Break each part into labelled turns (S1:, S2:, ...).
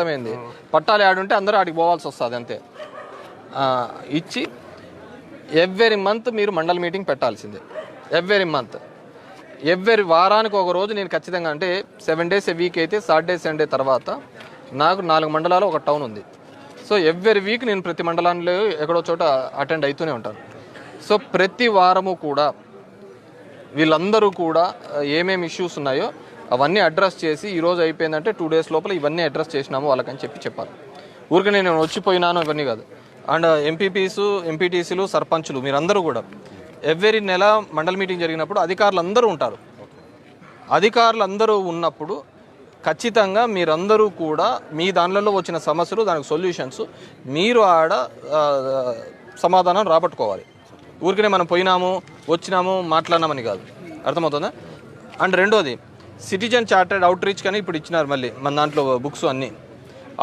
S1: అర్థమైంది. పట్టాలు ఆడుంటే అందరూ ఆడికి పోవాల్సి వస్తుంది అంతే. ఇచ్చి ఎవ్రీ మంత్ మీరు మండల మీటింగ్ పెట్టాల్సిందే. Every month. ఎవ్రీ వారానికి ఒక రోజు నేను ఖచ్చితంగా అంటే సెవెన్ డేస్ ఏ వీక్ అయితే సాటర్డే సండే తర్వాత నాకు నాలుగు మండలాలు ఒక టౌన్ ఉంది. సో ఎవ్రీ వీక్ నేను ప్రతి మండలంలో ఎక్కడో చోట అటెండ్ అవుతూనే ఉంటాను. సో ప్రతి వారము కూడా వీళ్ళందరూ కూడా ఏమేమి ఇష్యూస్ ఉన్నాయో అవన్నీ అడ్రస్ చేసి ఈరోజు అయిపోయిందంటే టూ డేస్ లోపల ఇవన్నీ అడ్రస్ చేసినాము వాళ్ళకని చెప్పి చెప్పాలి. ఊరికి నేను వచ్చిపోయినాను ఇవన్నీ కాదు. అండ్ ఎంపీపీస్ ఎంపీటీసీలు సర్పంచులు మీరందరూ కూడా ఎవ్రీ నెల మండల మీటింగ్ జరిగినప్పుడు అధికారులు అందరూ ఉంటారు. అధికారులు అందరూ ఉన్నప్పుడు ఖచ్చితంగా మీరందరూ కూడా మీ దానిలలో వచ్చిన సమస్యలు దానికి సొల్యూషన్స్ మీరు ఆడ సమాధానం రాబట్టుకోవాలి. ఊరికనే మనం పోయినాము వచ్చినాము మాట్లాడినామని కాదు. అర్థమవుతుందా? అండ్ రెండోది సిటిజన్ చార్టెడ్ అవుట్ రీచ్ కానీ ఇప్పుడు ఇచ్చినారు మళ్ళీ మన దాంట్లో బుక్స్ అన్నీ.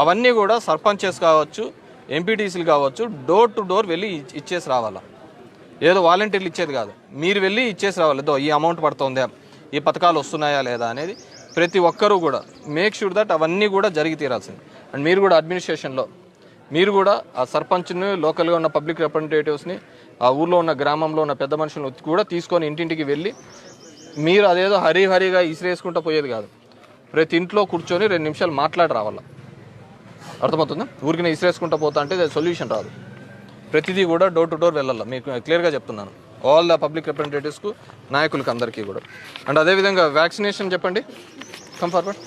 S1: అవన్నీ కూడా సర్పంచెస్ కావచ్చు ఎంపీటీసీలు కావచ్చు డోర్ టు డోర్ వెళ్ళి ఇచ్చేసి రావాలా? ఏదో వాలంటీర్లు ఇచ్చేది కాదు. మీరు వెళ్ళి ఇచ్చేసి రావాలి. ఏదో ఈ అమౌంట్ పడుతుందా ఈ పథకాలు వస్తున్నాయా లేదా అనేది ప్రతి ఒక్కరూ కూడా మేక్ షూర్ దట్ అవన్నీ కూడా జరిగి తీరాల్సింది. అండ్ మీరు కూడా అడ్మినిస్ట్రేషన్లో మీరు కూడా ఆ సర్పంచ్ని లోకల్గా ఉన్న పబ్లిక్ రిప్రజెంటేటివ్స్ని ఆ ఊర్లో ఉన్న గ్రామంలో ఉన్న పెద్ద మనుషులను కూడా తీసుకొని ఇంటింటికి వెళ్ళి మీరు అదేదో హరి హరిగా ఇసిరేసుకుంటూ పోయేది కాదు. ప్రతి ఇంట్లో కూర్చొని రెండు నిమిషాలు మాట్లాడి రావాలా? అర్థమవుతుందా? ఊరికి ఇసిరేసుకుంటూ పోతా అంటే సొల్యూషన్ రాదు. ప్రతిదీ కూడా డోర్ టు డోర్ వెళ్ళాలి? మీకు క్లియర్గా చెప్తున్నాను. ఆల్ ద పబ్లిక్ రిప్రజెంటేటివ్స్కు నాయకులకు అందరికీ కూడా. అండ్ అదేవిధంగా వ్యాక్సినేషన్ చెప్పండి. కమ్ ఫార్వర్డ్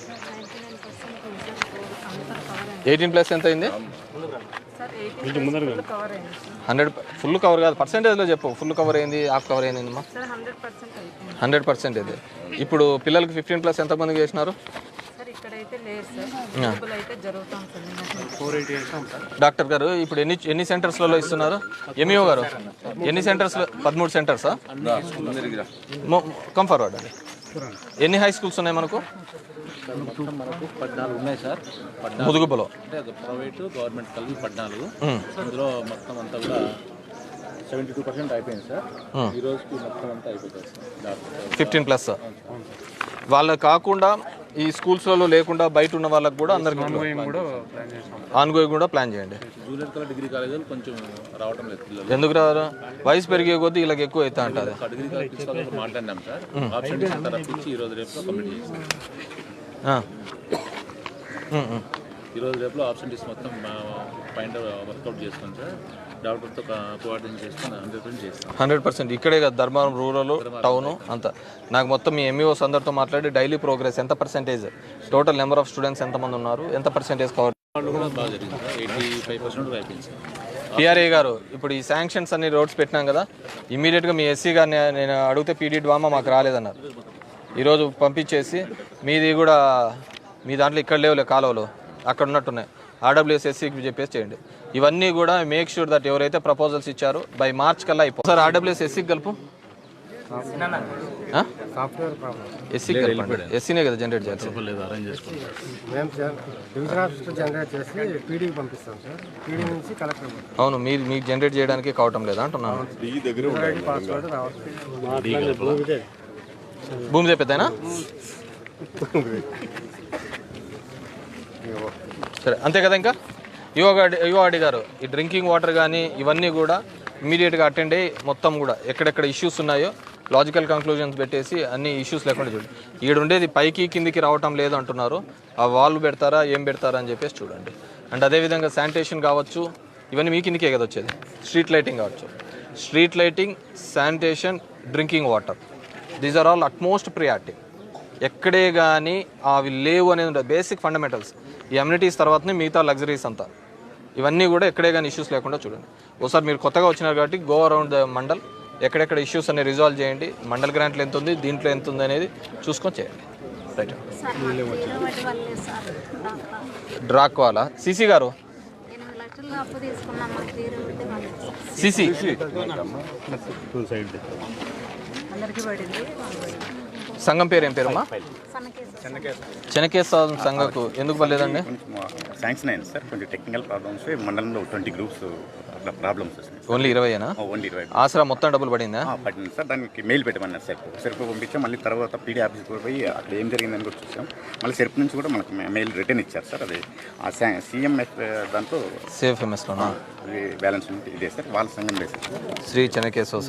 S1: ఎయిటీన్ ప్లస్ ఎంత అయింది? హండ్రెడ్ ఫుల్ కవర్ కాదు. పర్సెంటేజ్లో చెప్పు. ఫుల్ కవర్ అయింది హాఫ్ కవర్ అయింది అమ్మా
S2: హండ్రెడ్ పర్సెంట్
S1: ఇది. ఇప్పుడు పిల్లలకి ఫిఫ్టీన్ ప్లస్ ఎంతమంది చేసినారు?
S2: సార్ ఇక్కడైతే లేదు సార్. లోపల అయితే జరుగుతాం సార్
S1: డాక్టర్ గారు ఇప్పుడు ఎన్ని ఎన్ని సెంటర్స్లలో ఇస్తున్నారు? ఎంఈఓ గారు? ఎన్ని సెంటర్స్ పదమూడు సెంటర్సా? కమ్ ఫార్వర్డ్ అండి ఎన్ని హై స్కూల్స్ ఉన్నాయి మనకు?
S3: మనకు పద్నాలుగు ఉన్నాయి సార్
S1: ముదుగుబ్బలో
S3: అంటే ప్రైవేటు గవర్నమెంట్ కలిపి పద్నాలుగు. అందులో మొత్తం అంతా కూడా సెవెంటీ టూ పర్సెంట్ అయిపోయింది సార్
S1: మ్మ్.
S3: ఈ రోజుకి మొత్తం అంతా అయిపోతుంది సార్ డాక్టర్
S1: ఫిఫ్టీన్ ప్లస్ వాళ్ళకి కాకుండా ఈ స్కూల్స్లలో లేకుండా బయట ఉన్న వాళ్ళకి కూడా అందరికి ఆన్గోయింగ్ కూడా ప్లాన్ చేయండి
S3: జూనియర్ డిగ్రీ కాలేజీలు కొంచెం రావటం లేదు
S1: ఎందుకు రారు వయసు పెరిగే కొద్దీ వీళ్ళకి ఎక్కువ అవుతా ఉంటుంది
S3: డిగ్రీ కాలేజ్ మాట్లాడినాం సార్ ఆప్షన్ ఈ రోజు రేపు కంప్లీట్ చేస్తాం ఈ రోజు మొత్తం ఫైండ్ వర్కౌట్ చేసుకొని సార్ డాక్టర్తో కోఆర్డినేట్ చేసుకొని హండ్రెడ్ పర్సెంట్ చేస్తాం.
S1: Hundred percent. ఇక్కడే కదా ధర్మవరం రూరల్ టౌన్ అంతా. నాకు మొత్తం మీ ఎంఈఓస్ అందరితో మాట్లాడి డైలీ ప్రోగ్రెస్ ఎంత percentage? Total number of students ఎంతమంది ఉన్నారు? ఎంత పర్సెంటేజ్ కవర్
S3: వాళ్ళు కూడా బాగా జరిగింది. సార్ ఎయిటీ ఫైవ్ పర్సెంట్ అయిపోయింది సార్.
S1: పిఆర్ఏ గారు ఇప్పుడు ఈ శాంక్షన్స్ అన్ని రోడ్స్ పెట్టినాం కదా ఇమీడియట్గా మీ ఎస్సీ గారిని నేను అడిగితే పీడీ డ్వామా మాకు రాలేదన్నారు. ఈరోజు పంపించేసి మీది కూడా మీ దాంట్లో ఇక్కడ లేవులే కాలువలు అక్కడ ఉన్నట్టున్నాయి. ఆర్డబ్ల్యూఎస్ ఎస్సీకి చెప్పేసి చేయండి. ఇవన్నీ కూడా మేక్ షూర్ దట్ ఎవరైతే ప్రపోజల్స్ ఇచ్చారో బై మార్చ్ కల్లా అయిపో సార్ ఆర్డబ్ల్యూఎస్ ఎస్సీకి కలుపు. కలపండి. ఎస్సీనే కదా జనరేట్ చేయాలి
S3: లేదు అరేంజ్ చేసుకుంటాం
S4: మేము జన్- డివిజన్ ఆఫీస్లో జనరేట్ చేసి పీడీకి పంపిస్తాం సార్ పీడీ నుంచి కలెక్టర్ పంపిస్తాం.
S1: అవును మీరు మీకు జనరేట్ చేయడానికి కావటం లేదా అంటున్నాను. భూమి చెప్పేదేనా సరే అంతే కదా ఇంకా? యువ యువఆడి గారు ఈ డ్రింకింగ్ వాటర్ కానీ ఇవన్నీ కూడా ఇమీడియట్గా అటెండ్ అయ్యి మొత్తం కూడా ఎక్కడెక్కడ ఇష్యూస్ ఉన్నాయో లాజికల్ కంక్లూజన్స్ పెట్టేసి అన్ని ఇష్యూస్ లేకుండా చూడండి ఈడుండేది పైకి కిందికి రావటం లేదు అంటున్నారు. ఆ వాళ్ళు పెడతారా ఏం పెడతారా అని చెప్పేసి చూడండి. అండ్ అదేవిధంగా శానిటేషన్ కావచ్చు ఇవన్నీ మీ కిందికే కదా వచ్చేది. స్ట్రీట్ లైటింగ్ కావచ్చు. Street lighting sanitation drinking water. These are all utmost priority. ఎక్కడే కానీ అవి లేవు అనేది ఉండదు. బేసిక్ ఫండమెంటల్స్ ఈ అమ్యూనిటీస్ తర్వాతనే మిగతా లగ్జరీస్ అంతా. ఇవన్నీ కూడా ఎక్కడే కానీ ఇష్యూస్ లేకుండా చూడండి. ఒకసారి మీరు కొత్తగా వచ్చినారు కాబట్టి గో అరౌండ్ ద మండల్. ఎక్కడెక్కడ ఇష్యూస్ అన్ని రిజాల్వ్ చేయండి. మండల్ గ్రాంట్లో ఎంత ఉంది దీంట్లో ఎంత ఉంది అనేది చూసుకొని చేయండి. రైట్
S5: సార్ మాకు జీరో వడ్డీ వల్లే సార్ దాకా
S1: డ్రాక్ వాళ్ళ సిసి గారు? సిసి
S2: అందరికీ పడింది.
S1: సంఘం పేరు ఏం పేరమ్మా? చెనకేశ్వర సంఘకు ఎందుకు పర్లేదండి
S6: శాంక్షన్ అయింది సార్. కొంచెం టెక్నికల్ ప్రాబ్లమ్స్ మండలంలో ట్వంటీ గ్రూప్స్ అట్లా ప్రాబ్లమ్స్ వచ్చినాయి
S1: ఓన్లీ ఇరవైనా
S6: ఓన్లీ ఇరవై.
S1: ఆసరా మొత్తం డబ్బులు పడిందా?
S6: పడింది సార్. దానికి మెయిల్ పెట్టమన్నారు సెర్ప్ సెర్ప్ పంపించాం. మళ్ళీ తర్వాత పీడీ ఆఫీస్కి కూడా పోయి అక్కడ ఏం జరిగిందని కూడా చూసాం. మళ్ళీ సెర్ప్ నుంచి కూడా మనకు మెయిల్ రిటర్న్ ఇచ్చారు సార్. అది ఆ సీఎంఎఫ్ దాంట్లో
S1: సేఫ్ ఎంఎస్లోనా?
S6: బ్యాలెన్స్ ఇదే సార్. వాళ్ళ సంఘం లేదు సార్
S1: శ్రీ చెనకేశ్వర